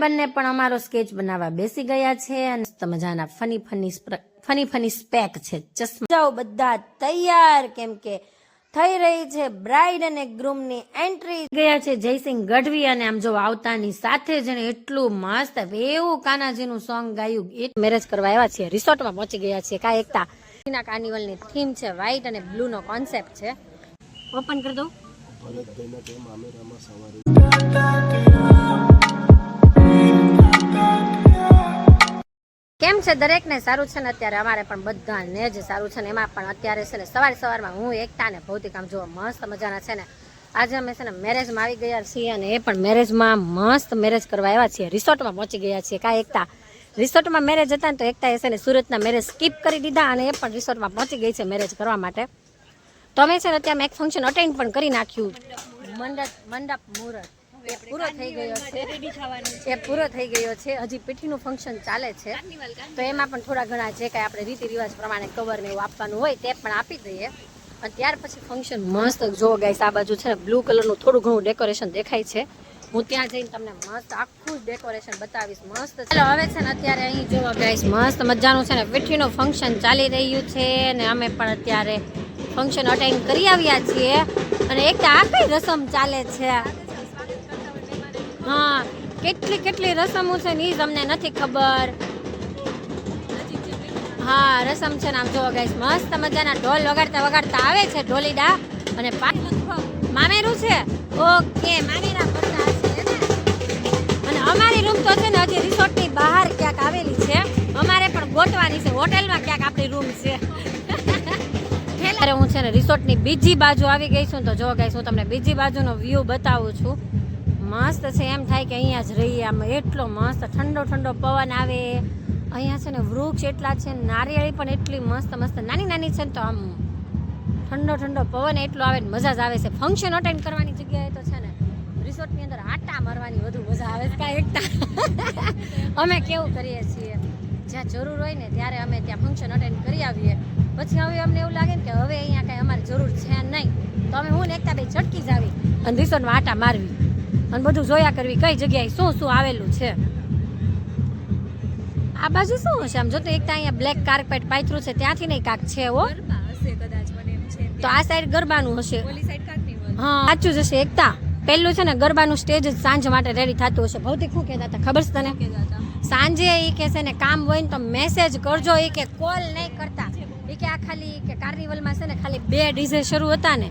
બંને પણ અમારો સ્કેચ બનાવવા બેસી ગયા છે અને મજાના funny funny funny funny spec છે. ચશ્મા જાઓ બધા તૈયાર કેમ કે થઈ રહી છે બ્રાઇડ અને ગ્રૂમની એન્ટ્રી. ગયા છે જયસિંહ ગઢવી અને આમ જો આવતાની સાથે જ એટલું મસ્ત એવું કાનાજીનું સોંગ ગાયું. એ મેરેજ કરવા આવ્યા છીએ. રિસોર્ટમાં પહોંચી ગયા છીએ. કા એકતા. ના કાર્નિવલની થીમ છે વ્હાઇટ અને બ્લુ નો કોન્સેપ્ટ છે. ઓપન કરી દઉં. છે દરેકને સારું છે ને અત્યારે અમારે પણ બધાને જ સારું છે ને એમાં પણ અત્યારે છે ને સવાર સવારમાં હું એકતા ને ભૌતિક આમ જો મસ્ત મજાના છે ને. આજે અમે છે ને મેરેજમાં આવી ગયા છીએ અને એ પણ મેરેજમાં મસ્ત મેરેજ કરવા આવ્યા છીએ. રિસોર્ટમાં પહોંચી ગયા છીએ કાંઈ એકતા. રિસોર્ટમાં મેરેજ હતા ને તો એકતાએ છે ને સુરતના મેરેજ સ્કીપ કરી દીધા અને એ પણ રિસોર્ટમાં પહોંચી ગઈ છે મેરેજ કરવા માટે. તો અમે છે ને અત્યારે એક ફંક્શન અટેન્ડ પણ કરી નાખ્યું. મંડપ મંડપ, મુહૂર્ત. એ પૂરો થઈ ગયો છે. એ પૂરો થઈ ગયો છે. હજી પીઠીનું ફંક્શન ચાલે છે. તો એમાં પણ થોડા ઘણા જે કાંઈ આપણે રીતિ રિવાજ પ્રમાણે કવર ને એવું આપવાનું હોય તે પણ આપી દઈએ. અને ત્યાર પછી ફંક્શન મસ્ત જો ગાઈસ આ બાજુ છે ને બ્લુ કલરનું થોડું ઘણું ડેકોરેશન દેખાય છે. હું ત્યાં જઈને તમને મસ્ત આખું જ ડેકોરેશન બતાવીશ. મસ્ત ચાલો હવે છે ને અત્યારે અહીં જોવા ગાઈસ મસ્ત મજાનું છે ને પીઠીનું ફંક્શન ચાલી રહ્યું છે ને અમે પણ અત્યારે ફંક્શન અટેન્ડ કરી આવ્યા છીએ. અને એક આ કઈ રસમ ચાલે છે? હા, કેટલી કેટલી રસમો છે ને તમને નથી ખબર. હા, રસમ છે ને આમ જોવો ગાઈસ મસ્ત મજાના ઢોલ વગાડતા વગાડતા આવે છે ઢોલીડા. અને મામેરું છે? ઓકે, મામેરા ફરતા હશે અને અમારી રૂમ તો છે ને હજી રિસોર્ટની બહાર ક્યાંક આવેલી છે. અમારે પણ ગોતવાની છે. હોટેલમાં ક્યાંક આપણી રૂમ છે. અત્યારે હું છે ને રિસોર્ટની બીજી બાજુ આવી ગઈ છું તો જો ગાઈસ હું તમને બીજી બાજુનો વ્યૂ બતાવું છું. મસ્ત છે. એમ થાય કે અહીંયા જ રહીએ. આમ એટલો મસ્ત ઠંડો ઠંડો પવન આવે. અહીંયા છે ને વૃક્ષ એટલા છે નારિયેળી પણ એટલી મસ્ત મસ્ત. નાની નાની છે ને તો આમ ઠંડો ઠંડો પવન એટલો આવે ને મજા જ આવે છે. ફંક્શન અટેન્ડ કરવાની જગ્યાએ તો છે ને રિસોર્ટની અંદર આટા મારવાની વધુ મજા આવે છે કાંઈ એકતા. અમે કેવું કરીએ છીએ? જ્યાં જરૂર હોય ને ત્યારે અમે ત્યાં ફંક્શન અટેન્ડ કરી આવીએ. પછી હવે અમને એવું લાગે ને કે હવે અહીંયા કાંઈ અમારે જરૂર છે નહીં. તો અમે હું ને એકતા બે ઝટકી જ આવી અને રિસોર્ટમાં આટા મારવી. અને બધું જોયા કરવી કઈ જગ્યાએ શું શું આવેલું છે. આ બાજુ શું હશે? આમ જો તો એકતા અહીંયા બ્લેક કાર્પેટ પાથરું છે ત્યાંથી નહીં કાંક છે હો. તો આ સાઈડ ગરબાનું હશે. હા સાચું જ હશે. એકતા. પહેલું છે ને ગરબાનું સ્ટેજ જ સાંજ માટે રેડી થતું હશે. ભૌતિક શું કહેતા હતા? ખબર છે તને? સાંજે એ કે છે ને કામ હોય ને તો મેસેજ કરજો. એ કે કોલ નહીં કરતા. એ કે આ ખાલી કે કાર્નિવલમાં છે ને ખાલી બે ડીઝે શરૂ હતા ને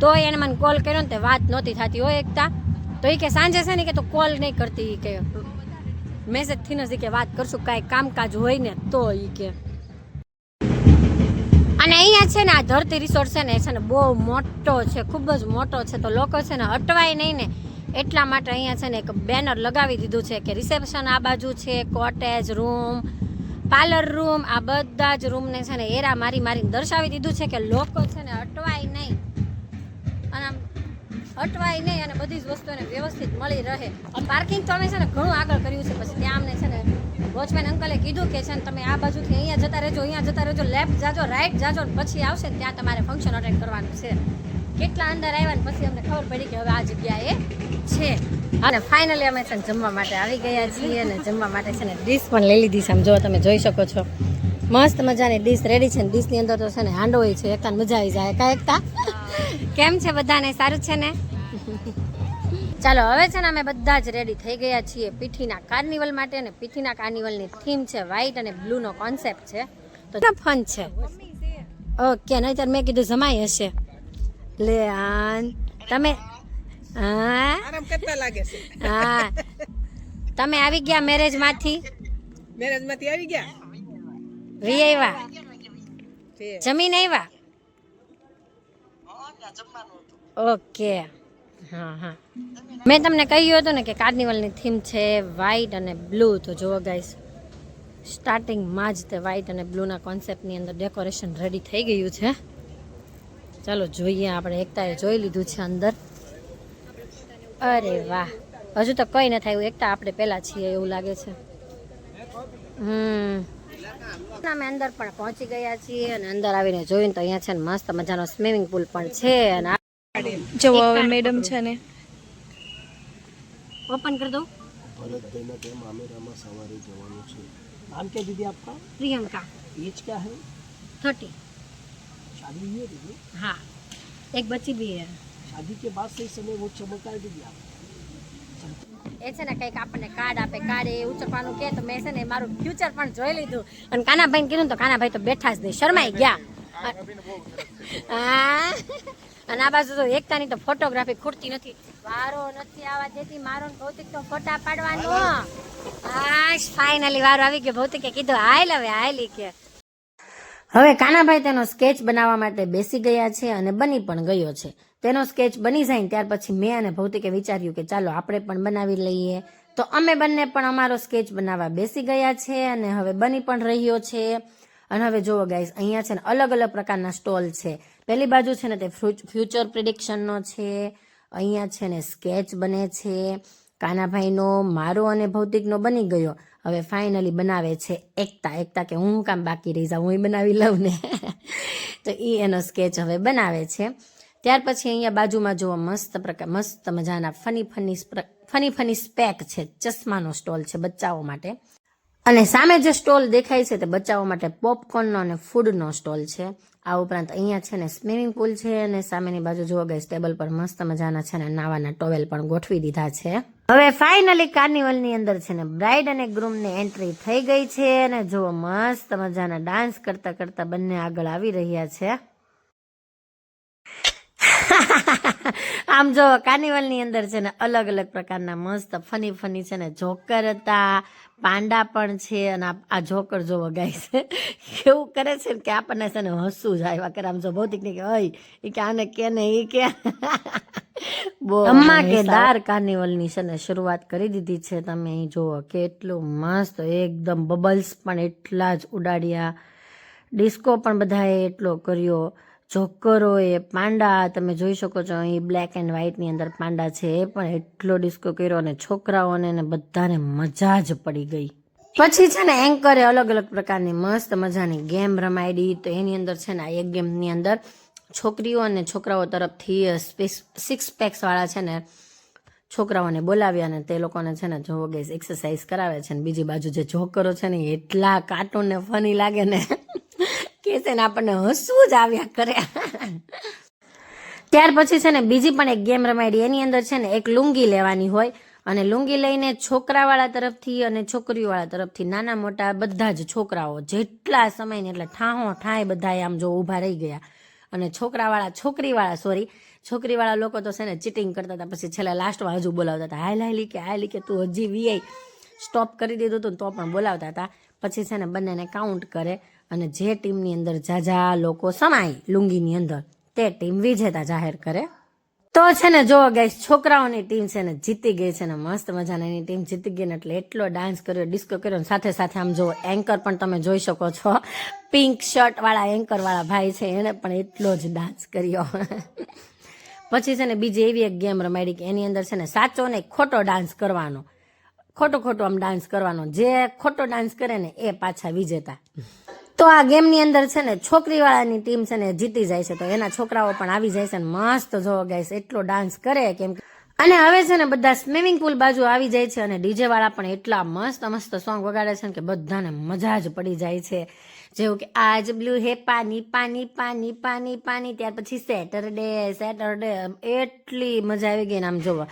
તો એને મને કોલ કર્યો ને તે વાત નહોતી થતી હોય એકતા. તો એ કે સાંજે છે ને કે તો કોલ નહીં કરતી કે મેસેજથી જ કે વાત કરશું, કાંઈ કામકાજ હોય ને તો એ કે. અને અહીંયા છે ને આ ધરતી રિસોર્ટ છે ને છે ને બહુ મોટો છે, ખૂબ જ મોટો છે. તો લોકો છે ને અટવાય નહીં ને, એટલા માટે અહીંયા છે ને એક બેનર લગાવી દીધું છે કે રિસેપ્શન આ બાજુ છે કોટેજ રૂમ પાર્લર રૂમ આ બધા જ રૂમને છે ને એરા મારી મારીને દર્શાવી દીધું છે કે લોકો છે ને અટવાય નહીં. અને આમ અટવાય નહીં અને બધી જ વસ્તુઓને વ્યવસ્થિત મળી રહે. પાર્કિંગ તો અમે છે ને ઘણું આગળ કર્યું છે. પછી ત્યાં અમને છે ને વોચમેન અંકલે કીધું કે છે ને તમે આ બાજુથી અહીંયા જતા રહેજો અહીંયા જતા રહેજો લેફ્ટ જાજો રાઈટ જાજો ને પછી આવશે ત્યાં તમારે ફંક્શન અટેન્ડ કરવાનું છે. કેટલા અંદર આવ્યા ને પછી અમને ખબર પડી કે હવે આ જગ્યાએ છે. અને ફાઇનલી અમે છે ને જમવા માટે આવી ગયા છીએ અને જમવા માટે છે ને ડીશ પણ લઈ લીધી છે. આમ જો તમે જોઈ શકો છો. મસ્ત મજાની ડીશ રેડી છે ને ડીશની અંદર તો છે ને હાંડો છે. એકતા મજા આવી જાય. કા એકતા કેમ છે બધાને? સારું છે ને? ચાલો હવે છે ને અમે બધા જ રેડી થઈ ગયા છીએ પીઠીના કાર્નિવલ માટે અને પીઠીના કાર્નિવલની થીમ છે વ્હાઈટ અને બ્લુ નો કોન્સેપ્ટ છે. તો ફન છે. ઓકે નહીતર મેં કીધું જમાઈ હશે. લે આન તમે હા? તમે આવી ગયા મેરેજમાંથી? મેરેજમાંથી આવી ગયા? વી આવ્યા જમીન આવ્યા ઓકે હા હા. મેં તમને કહ્યું હતું ને કે કાર્નિવલની થીમ છે વ્હાઈટ અને બ્લુ તો જુઓ ગાઈસ સ્ટાર્ટિંગમાં જ તે વ્હાઈટ અને બ્લુના કોન્સેપ્ટની અંદર ડેકોરેશન રેડી થઈ ગયું છે. ચાલો જોઈએ, આપણે એકતાએ જોઈ લીધું છે અંદર. અરે વાહ, હજુ તો કંઈ ન થાય એકતા આપણે પહેલાં છીએ એવું લાગે છે. હમ. અમે અંદર પણ પહોંચી ગયા છીએ અને અંદર આવીને જોયું તો અહીંયા છે ને મસ્ત મજાનો સ્વિમિંગ પુલ પણ છે અને જવો હવે મેડમ છે ને ઓપન કરી દઉં ભરતભાઈના ત્યાં મામેરામાં સવારે જવાનું છે નામ क्या दीदी आपका પ્રિયંકા एज क्या है થર્ટી शादी हुई है दीदी हाँ एक बच्ची भी है शादी के बाद से इस समय वो चमका है दीदी आप એ છે ને કંઈક આપણને કાર્ડ આપે કાર્ડ એ ઉચકવાનું કે તો મેં છે ને મારું ફ્યુચર પણ જોઈ લીધું અને કાનાભાઈને કીધું ને તો કાનાભાઈ તો બેઠા જ નહીં શરમાઈ ગયા હા અને આ બાજુ તો એકતાની તો ફોટોગ્રાફી ખૂટતી નથી. વારો નથી આવવા દેતી, મારો ભૌતિક તો ફોટા પાડવાનો. આશ ફાઇનલી વારો આવી ગયો. ભૌતિકે કીધું, હાલ હવે, હાલી કે. હવે કાનાભાઈ તેનો સ્કેચ બનાવવા માટે બેસી ગયા છે અને બની પણ ગયો છે. તેનો સ્કેચ બની જાય ને ત્યાર પછી મેં અને ભૌતિકે વિચાર્યું કે ચાલો આપણે પણ બનાવી લઈએ. તો અમે બંને પણ અમારો સ્કેચ બનાવવા બેસી ગયા છે અને હવે બની પણ રહ્યો છે. અને હવે જુઓ ગાઈસ અહીંયા છે ને અલગ અલગ પ્રકારના સ્ટોલ છે. પહેલી બાજુ છે ને તે ફ્યુચર પ્રિડિક્શનનો છે, અહીંયા છે ને સ્કેચ બને છે, કાનાભાઈનો મારો અને ભૌતિકનો બની ગયો. હવે ફાઇનલી બનાવે છે એકતા. એકતા કે હું કામ બાકી રહી જાઉં, હું બનાવી લઉં ને. તો એ એનો સ્કેચ હવે બનાવે છે. ત્યાર પછી અહીંયા બાજુમાં જુઓ, મસ્ત પ્રકાર મસ્ત મજાના funny funny funny funny spec છે. ચશ્માનો સ્ટોલ છે બચ્ચાઓ માટે. અને સામે જે સ્ટોલ દેખાય છે તે બચ્ચાઓ માટે પોપકોર્નનો અને ફૂડનો સ્ટોલ છે. આ ઉપરાંત અહીંયા છે ને સ્વિમિંગ પુલ છે અને સામેની બાજુ જોવા ગઈ ટેબલ પર મસ્ત મજાના છે ને નાવાના ટોવેલ પણ ગોઠવી દીધા છે. હવે ફાઇનલી કાર્નિવલની અંદર છે ને બ્રાઇડ અને ગ્રૂમની એન્ટ્રી થઈ ગઈ છે અને જુઓ મસ્ત મજાના ડાન્સ કરતા કરતા બંને આગળ આવી રહ્યા છે. આમ જો કાર્નિવલની અંદર છે ને અલગ અલગ પ્રકારના મસ્ત ફની ફની છે ને જોકર હતા પાંડા પણ છે અને આ- જોકર જો ગાય છે. એવું કરે છે કે આપણને છે ને હસવું જ આવ્યા કરે. આમ જો ભૌતિક ને કે હય એ કે આને કે ને એ કે. ધમાકેદાર કાર્નિવલની છે ને શરૂઆત કરી દીધી છે. તમે અહીં જુઓ કેટલું મસ્ત એકદમ બબલ્સ પણ એટલા જ ઉડાડ્યા. ડિસ્કો પણ બધાએ એટલો કર્યો. જોકરોએ પાંડા, તમે જોઈ શકો છો, અહીં બ્લેક એન્ડ વ્હાઇટની અંદર પાંડા છે એ પણ એટલો ડિસ્કો કર્યો અને છોકરાઓને ને બધાને મજા જ પડી ગઈ. પછી છે ને એન્કરે અલગ અલગ પ્રકારની મસ્ત મજાની ગેમ રમાડી તો એની અંદર છે ને આ એક ગેમની અંદર છોકરીઓ અને છોકરાઓ તરફથી સિક્સ પેક્સ વાળા છે ને છોકરાઓને બોલાવ્યા ને તે લોકોને છે ને જોવો ગઈ એક્સરસાઇઝ કરાવે છે ને બીજી બાજુ જે જોકરો છે ને એટલા કાર્ટૂન ને ફની લાગે ને. કે છે ને આપણને હસવું જ આવ્યા કરે. ત્યાર પછી છે ને બીજી પણ એક ગેમ રમાડી. એની અંદર છે ને એક લુંગી લેવાની હોય અને લુંગી લઈને છોકરાવાળા તરફથી અને છોકરીવાળા તરફથી, નાના મોટા બધા જ છોકરાઓ જેટલા સમયને એટલે ઠાહો ઠાય બધા આમ જો ઊભા રહી ગયા. અને છોકરાવાળા, છોકરીવાળા સોરી છોકરીવાળા લોકો તો છે ને ચીટિંગ કરતા હતા. પછી છેલ્લા લાસ્ટમાં હજુ બોલાવતા હતા. હાય હાયલી કે હાયલી કે તું હજી વીઆઈ સ્ટોપ કરી દીધું હતું તો પણ બોલાવતા હતા. પછી છે ને બંનેને કાઉન્ટ કરે. અને જે ટીમની અંદર જાજા લોકો સમાય લુંગીની અંદર, તે ટીમ વિજેતા જાહેર કરે. તો છે ને જો ગઈ છોકરાઓની ટીમ છે ને જીતી ગઈ છે ને મસ્ત મજાની. એની ટીમ જીતી ગઈ ને એટલે એટલો ડાન્સ કર્યો ડિસ્કો કર્યો સાથે સાથે આમ જો એન્કર પણ તમે જોઈ શકો છો. પિંક શર્ટ વાળા એન્કર વાળા ભાઈ છે, એણે પણ એટલો જ ડાન્સ કર્યો. પછી છે ને બીજી એવી એક ગેમ રમાડી કે એની અંદર છે ને સાચો ને ખોટો ડાન્સ કરવાનો. ખોટો ખોટો આમ ડાન્સ કરવાનો. જે ખોટો ડાન્સ કરે ને એ પાછા વિજેતા. તો આ ગેમની અંદર છે ને છોકરીવાળાની ટીમ છે ને જીતી જાય છે. તો એના છોકરાઓ પણ આવી જાય છે ને મસ્ત જોવો ગાઈસ એટલો ડાન્સ કરે કેમ કે અને હવે છે ને બધા સ્વિમિંગ પુલ બાજુ આવી જાય છે અને ડીજે વાળા પણ એટલા મસ્ત મસ્ત સોંગ વગાડે છે કે બધાને મજા જ પડી જાય છે. જેવું કે આજ બ્લુ હે પાની પાની પાની પાની પાની, ત્યાર પછી સેટરડે સેટરડે એટલી મજા આવી ગઈ ને આમ જોવો.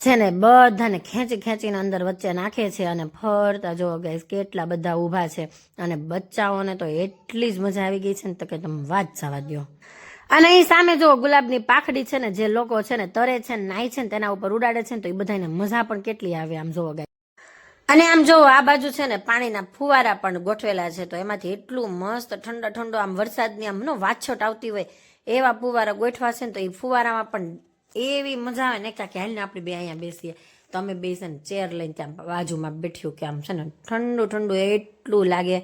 છે ને, બધાને ખેંચી ખેંચીને અંદર વચ્ચે નાખે છે અને ફરતા જો ગઈસ કેટલા બધા ઊભા છે. અને બચ્ચાઓને તો એટલી જ મજા આવી ગઈ છે ને, તો કે તમે વાત જવા દો અને અહીં સામે જો ગુલાબની પાખડી છે ને, જે લોકો છે ને, તરે છે ને, નાય છે ને, તેના ઉપર ઉડાડે છે ને, તો એ બધાને મજા પણ કેટલી આવે આમ જોવો ગાય અને આમ જો આ બાજુ છે ને, પાણીના ફુવારા પણ ગોઠવેલા છે, તો એમાંથી એટલું મસ્ત ઠંડો ઠંડો આમ વરસાદની આમ, નો વાછોટ આવતી હોય એવા ફુવારા ગોઠવા છે ને, તો એ ફુવારામાં પણ એવી મજા આવે. ને કે હાલને આપણે બે અહીંયા બેસીએ. તો અમે બેસીને ચેર લઈને ત્યાં બાજુમાં બેઠ્યું કે આમ છે ને ઠંડુ ઠંડુ એટલું લાગે.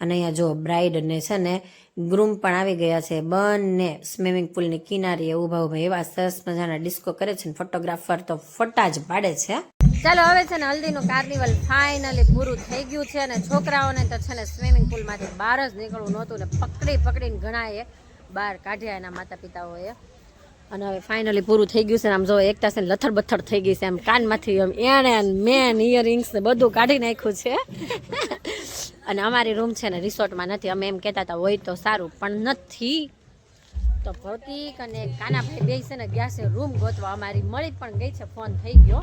અને અહીંયા જો બ્રાઇડ ને છે ને ગ્રૂમ પણ આવી ગયા છે. બંને સ્વિમિંગ પુલની કિનારીએ ઊભા ઊભા એવા સરસ મજાના ડિસ્કો કરે છે ને ફોટોગ્રાફર તો ફોટા જ પાડે છે. ચાલો હવે છે ને હલ્દીનું કાર્નિવલ ફાઇનલી પૂરું થઈ ગયું છે અને છોકરાઓને તો છે ને સ્વિમિંગ પુલમાંથી બહાર જ નીકળવું નહોતું ને પકડી પકડીને ઘણાએ બહાર કાઢ્યા એના માતા પિતાઓએ અને હવે ફાઇનલી પૂરું થઈ ગયું છે આમ જો એકતા છે ને લથડ બથડ થઈ ગઈ છે એમ કાનમાંથી એમ એણે મેન ઇયરિંગ્સ ને બધું કાઢી નાખ્યું છે. અને અમારી રૂમ છે ને રિસોર્ટમાં નથી. અમે એમ કહેતા હતા, હોય તો સારું, પણ નથી. તો ભૌતિક અને કાનાભાઈ બે છે ને ગયા છે રૂમ ગોતવા. અમારી મળી પણ ગઈ છે ફોન થઈ ગયો.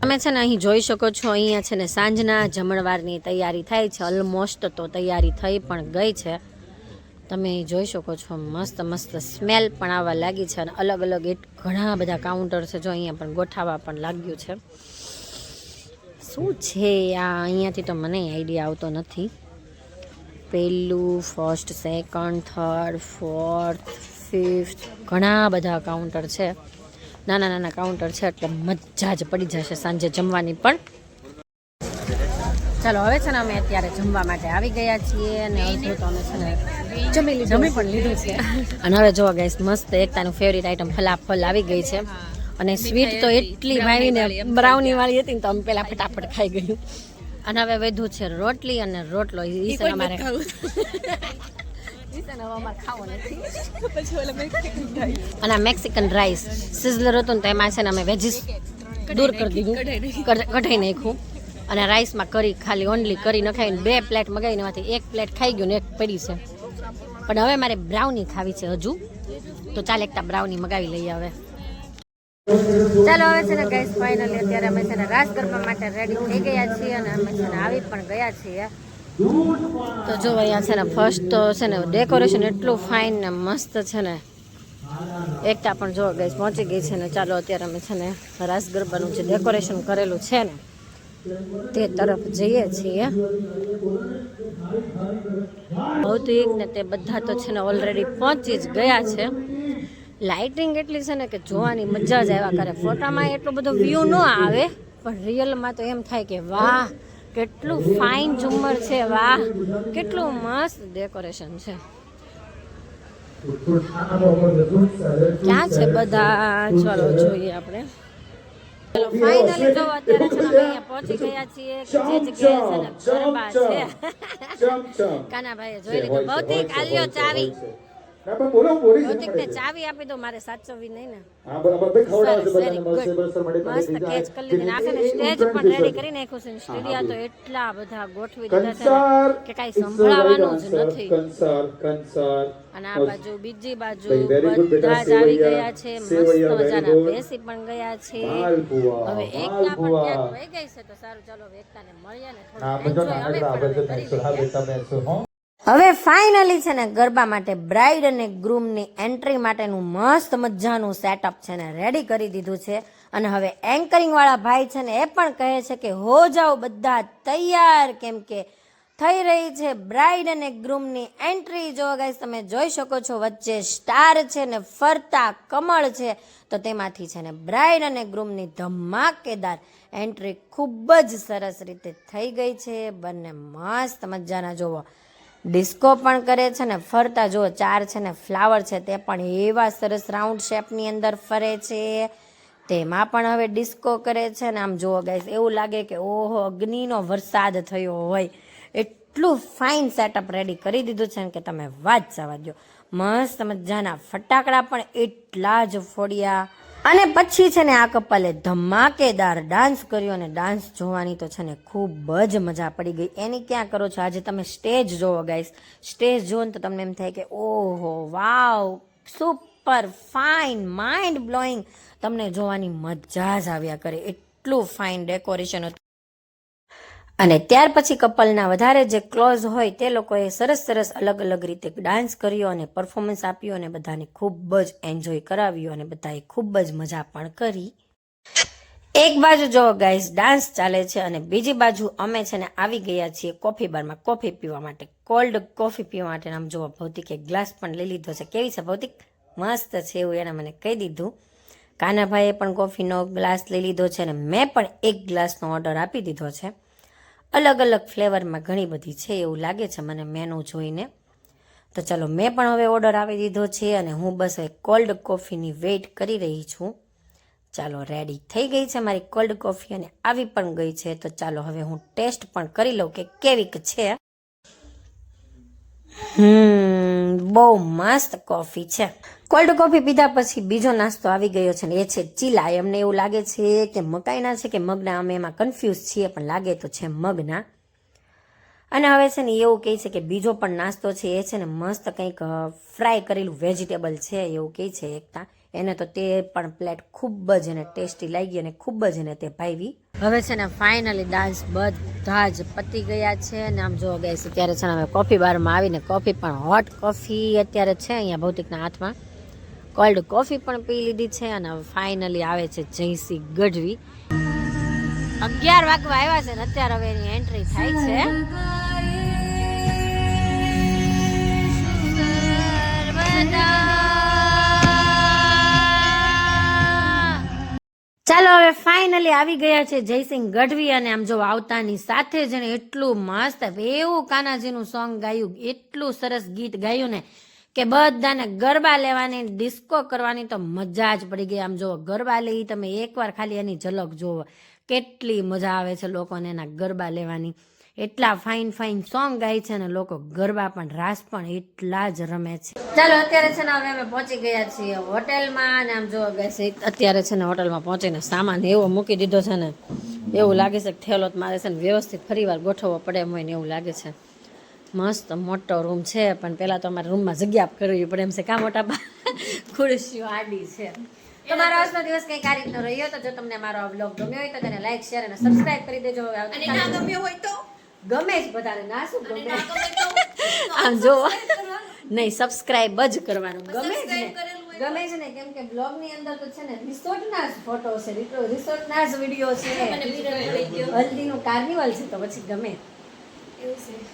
તમે છે ને અહીં જોઈ શકો છો, અહીંયા છે ને સાંજના જમણવારની તૈયારી થાય છે. ઓલમોસ્ટ તો તૈયારી થઈ પણ ગઈ છે. તમે જોઈ શકો છો, મસ્ત મસ્ત સ્મેલ પણ આવવા લાગી છે અને અલગ અલગ એટ ઘણા બધા કાઉન્ટર છે જો અહીંયા પણ ગોઠાવા પણ લાગ્યું છે. શું છે આ? અહીંયાથી તો મને આઈડિયા આવતો નથી. પહેલું first second third fourth fifth ઘણા બધા કાઉન્ટર છે. નાના નાના કાઉન્ટર છે એટલે મજા જ પડી જશે સાંજે જમવાની પણ. ચાલો, હવે છે ને અમે અત્યારે જમવા માટે આવી ગયા છીએ અને અડધું તો અમે છે ને જમી લીધું. જમી પણ લીધું છે. અને હવે જોવા ગઈશ મસ્ત એકતાનું ફેવરિટ આઈટમ ફલાફલ આવી ગઈ છે. અને સ્વીટ તો એટલી ભાવી ને બ્રાઉની વાળી હતી ને તો અમે પેલા ફટાફટ ખાઈ ગયું. અને હવે વધુ છે રોટલી અને રોટલો. ઈ અમારે અને આ મેક્સિકન રાઈસ સિઝલર હતું ને તો એમાં છે ને અમે વેજીસ દૂર કરી દીધું. કઢ- કઢાઈ નાખ્યું. અને રાઈસમાં કરી ખાલી ઓનલી કરી નખાઈને બે પ્લેટ મગાવીને એમાંથી એક પ્લેટ ખાઈ ગયું ને એક પડી છે. પણ હવે મારે બ્રાઉની ખાવી છે હજુ. તો ચાલ એકતા બ્રાઉની મગાવી લઈએ હવે. ચાલો હવે છે ને ગાઈસ ફાઇનલી અત્યારે અમે છે ને રાસ ગરબા માટે રેડી થઈ ગયા છીએ અને અમે છે ને આવી પણ ગયા છીએ. તો જો અહીંયા છે ને ફર્સ્ટ તો છે ને ડેકોરેશન એટલું ફાઇન ને મસ્ત છે ને. એકતા પણ જો ગઈ પહોંચી ગઈ છે ને. ચાલો અત્યારે અમે છે ને રાસ ગરબાનું જે ડેકોરેશન કરેલું છે ને તે તરફ જઈએ છીએ. ભૌતિક ને તે બધા તો છે ને ઓલરેડી પહોંચી જ ગયા છે. લાઇટિંગ એટલી છે ને કે જોવાની મજા જ આવ્યા કરે. ફોટામાં એટલો બધો વ્યૂ ન આવે, પણ રિયલમાં તો એમ થાય કે વાહ, કેટલું ફાઇન ઝુમ્મર છે, વાહ, કેટલું મસ્ત ડેકોરેશન છે. ક્યાં છે બધા? ચાલો જોઈએ આપણે. ફાઇનલી જો અત્યારે છે ને અહીંયા પહોંચી ગયા છીએ. જે જગ્યાએ છે ને ગરબા છે. કાનાભાઈએ જોઈ લીધું. ભૌતિક આલ્યો ચાવી. ચાવી આપી દો મારે સાચવવી નહીં ને. મસ્ત કેચ કરી ને સ્ટેજ પણ રેડી કરી નાખ્યું છે સ્ટેડિયા તો એટલા બધા ગોઠવી દીધા છે કે કાઈ સંભળાવાનું જ નથી. કંસાર કંસાર. અને આ બાજુ બીજી બાજુ બધા જ આવી ગયા છે મસ્ત મજાના. બેસી પણ ગયા છે. હવે એકતા પણ. વહી ગઈ છે તો સારું ચાલો એકતાને મળીએ ને થોડું પણ. હા બેટા બેસો હો. હવે ફાઇનલી છે ને ગરબા માટે બ્રાઇડ અને ગ્રૂમની એન્ટ્રી માટેનું મસ્ત મજાનું સેટઅપ છે ને રેડી કરી દીધું છે. અને હવે એન્કરિંગ વાળા ભાઈ છે ને એ પણ કહે છે કે હો જાઓ બધા તૈયાર કેમ કે થઈ રહી છે બ્રાઇડ અને ગ્રૂમની એન્ટ્રી જો ગાઈસ તમે જોઈ શકો છો વચ્ચે સ્ટાર છે ને ફરતા કમળ છે. તો તેમાંથી છે ને બ્રાઇડ અને ગ્રૂમની ધમાકેદાર એન્ટ્રી ખૂબ જ સરસ રીતે થઈ ગઈ છે. બંને મસ્ત મજાના. જોવો ડિસ્કો પણ કરે છે ને, ફરતા જો ચાર છે ને ફ્લાવર છે તે પણ એવા સરસ રાઉન્ડ શેપની અંદર ફરે છે. તેમાં પણ હવે ડિસ્કો કરે છે ને, આમ જુઓ ગાઈસ એવું લાગે કે ઓહો, અગ્નિનો વરસાદ થયો હોય. એટલું ફાઇન સેટઅપ રેડી કરી દીધું છે ને કે તમે વાત જવા દો મસ્ત મજાના ફટાકડા પણ એટલા જ ફોડ્યા. અને પછી છે ને આ કપલે ધમાકેદાર ડાન્સ કર્યો અને ડાન્સ જોવાની તો છે ને ખૂબ જ મજા પડી ગઈ. એની ક્યાં કરો છો? આજે તમે સ્ટેજ જોવો ગાઈસ સ્ટેજ જુઓ ને તો તમને એમ થાય કે, ઓહો, wow super fine mind blowing તમને જોવાની મજા જ આવ્યા કરે. એટલું ફાઇન ડેકોરેશન હતું. અને ત્યાર પછી કપલના વધારે જે ક્લોઝ હોય તે લોકોએ સરસ સરસ અલગ અલગ રીતે ડાન્સ કર્યો અને પરફોર્મન્સ આપ્યું અને બધાને ખૂબ જ એન્જોય કરાવ્યું અને બધાએ ખૂબ જ મજા પણ કરી. એક બાજુ જો ગાઈસ ડાન્સ ચાલે છે અને બીજી બાજુ અમે છે ને આવી ગયા છીએ કોફી બારમાં કોફી પીવા માટે. કોલ્ડ કોફી પીવા માટે. આમ જોવા ભૌતિક ગ્લાસ પણ લઈ લીધો છે. કેવી છે ભૌતિક? મસ્ત છે એવું એને મને કહી દીધું. કાનાભાઈએ પણ કોફીનો ગ્લાસ લઈ લીધો છે અને મેં પણ એક ગ્લાસનો ઓર્ડર આપી દીધો છે. અલગ અલગ ફ્લેવરમાં ઘણી બધી છે એવું લાગે છે મને મેનુ જોઈને. તો ચાલો, મેં પણ હવે ઓર્ડર આવી દીધો છે અને હું બસ હવે કોલ્ડ કોફીની વેઇટ કરી રહી છું. ચાલો રેડી થઈ ગઈ છે મારી કોલ્ડ કોફી અને આવી પણ ગઈ છે. તો ચાલો, હવે હું ટેસ્ટ પણ કરી લઉં કે કેવીક છે. હમ, બહુ મસ્ત કોફી છે. કોલ્ડ કોફી પીધા પછી બીજો નાસ્તો આવી ગયો છે ને, એ છે ચીલા. એમને એવું લાગે છે કે મકાઈના છે કે મગના, અમે એમાં કન્ફ્યુઝ છીએ, પણ લાગે તો છે મગના. અને હવે છે ને એવું કહે છે કે બીજો પણ નાસ્તો છે, એ છે ને મસ્ત કંઈક ફ્રાય કરેલું વેજીટેબલ છે, એવું કહે છે એકતા. એને તો તે પણ પ્લેટ ખૂબ જ એને ટેસ્ટી લાગી અને ખૂબ જ એને તે ભાવી હવે છે ને ફાઇનલી ડાન્સ બધા જ પતી ગયા છે અને આમ જોવા ગયા છે ત્યારે છે ને અમે કોફી બારમાં આવીને કોફી પણ હોટ કોફી અત્યારે છે અહીંયા ભૌતિકના હાથમાં. કોલ્ડ કોફી પણ પી લીધી છે અને ફાઇનલી આવે છે જયસી ગઢવી. અગિયાર વાગવા આવ્યા છે ને અત્યારે હવે એની એન્ટ્રી થાય છે. ચાલો હવે ફાઇનલી આવી ગયા છે જયસિંહ ગઢવી અને આમ જો આવતાની સાથે જ એટલું મસ્ત એવું કાનાજીનું સોંગ ગાયું, એટલું સરસ ગીત ગાયું ને કે બધાને ગરબા લેવાની ડિસ્કો કરવાની તો મજા જ પડી ગઈ. આમ જો ગરબા લઈ તમે એકવાર ખાલી એની ઝલક જુઓ. કેટલી મજા આવે છે લોકોને એના ગરબા લેવાની. એટલા ફાઇન ફાઇન સોંગ ગાય છે અને લોકો ગરબા પણ રાસ પણ એટલા જ રમે છે. ચાલો અત્યારે છે ને હવે અમે પહોંચી ગયા છીએ હોટેલમાં અને આમ જોવા છે અત્યારે છે ને હોટેલમાં પહોંચીને સામાન એવો મૂકી દીધો છે ને એવું લાગે છે કે થેલો મારે છે ને વ્યવસ્થિત ફરીવાર ગોઠવવો પડે એમ હોય ને એવું લાગે છે. મસ્ત મોટો રૂમ છે પણ પહેલાં તો અમારે રૂમમાં જગ્યા કરવી પડે એમ છે. કા મોટા ખુરશીઓ આડી છે. તો મારો આજનો દિવસ કંઈક આ રીતનો રહ્યો તો જો તમને મારો આ બ્લોગ ગમ્યો હોય તો તેને લાઈક શેર અને સબસ્ક્રાઇબ કરી દેજો. હવે આવતીકાલે- ગમ્યો હોય તો? ગમે જ બધાને ના શું ગમે? આમ જો. નહીં સબસ્ક્રાઇબ જ કરવાનું. ગમે જ ને ગમે છે ને કેમ કે બ્લોગની અંદર તો છે ને રિસોર્ટ ના જ ફોટો છે રિસોર્ટ ના જ વીડિયો છે. હલ્દીનું કાર્નિવલ છે તો પછી ગમે.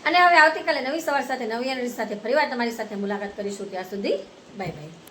અને હવે આવતીકાલે નવી સવાર સાથે નવી એનર્જી સાથે ફરીવાર તમારી સાથે મુલાકાત કરીશું. ત્યાં સુધી બાય બાય.